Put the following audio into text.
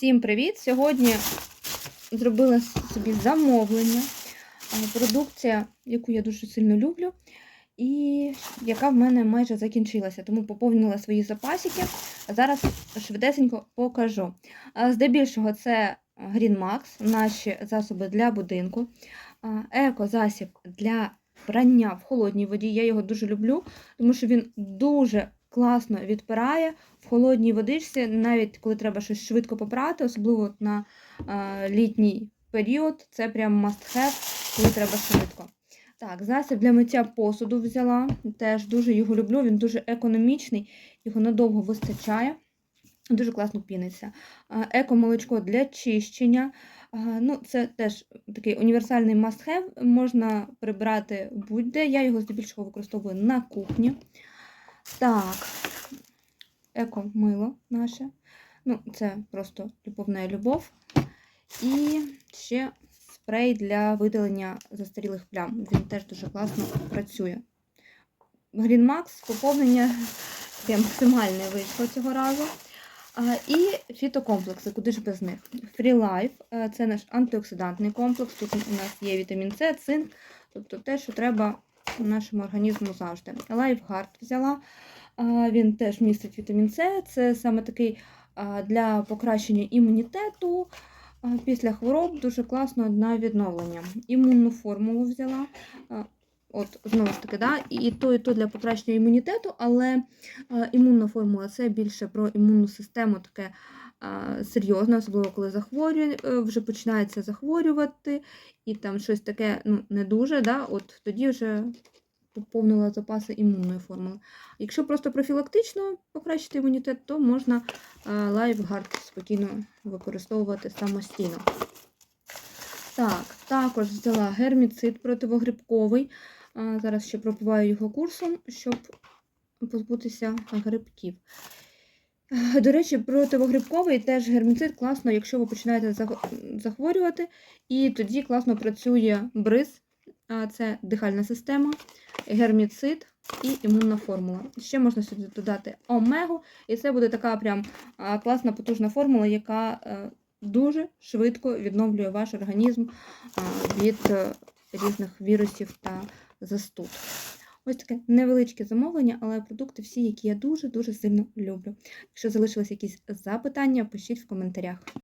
Всім привіт! Сьогодні зробила собі замовлення. Продукція, яку я дуже сильно люблю, і яка в мене майже закінчилася. Тому поповнила свої запасики. Зараз швидесенько покажу. Здебільшого це Green Max, наші засоби для будинку, еко-засіб для прання в холодній воді. Я його дуже люблю, тому що він дуже класно відпирає в холодній водичці, навіть коли треба щось швидко попрати, особливо на е, літній період. Це прям must have, коли треба швидко. Так, засіб для миття посуду взяла. Теж дуже його люблю. Він дуже економічний, його надовго вистачає. Дуже класно піниться. Е, Еко-молочко для чищення. Е, Ну, це теж такий універсальний must-have. Можна прибрати будь-де. Я його здебільшого використовую на кухні. Так, еко-мило наше. Ну, це просто любовна любов. І ще спрей для видалення застарілих плям. Він теж дуже класно працює. Max поповнення максимальне вийшло цього разу. І фітокомплекси, куди ж без них. Free Life е, це наш антиоксидантний комплекс. Тут у нас є вітамін С, цинк, тобто те, що треба нашому організму завжди. Лайфгард взяла. Він теж містить вітамін С. Це саме такий для покращення імунітету. Після хвороб дуже класно на відновлення. Імунну формулу взяла. От, знову ж таки, да, і то, і то для покращення імунітету, але е, імунна формула це більше про імунну систему, таке е, серйозне, особливо коли захворює, е, вже починається захворювати, і там щось таке ну, не дуже, да, от тоді вже поповнила запаси імунної формули. Якщо просто профілактично покращити імунітет, то можна е, лайфгард спокійно використовувати самостійно. Так, також взяла герміцид противогрибковий. Зараз ще пропиваю його курсом, щоб позбутися грибків. До речі, противогрибковий теж герміцид класно, якщо ви починаєте захворювати, і тоді класно працює бриз, це дихальна система, герміцид і імунна формула. Ще можна сюди додати омегу, і це буде така прям класна потужна формула, яка е, дуже швидко відновлює ваш організм від е, різних вірусів та застуд. Ось таке невеличке замовлення, але продукти всі, які я дуже-дуже сильно люблю. Якщо залишились якісь запитання, пишіть в коментарях.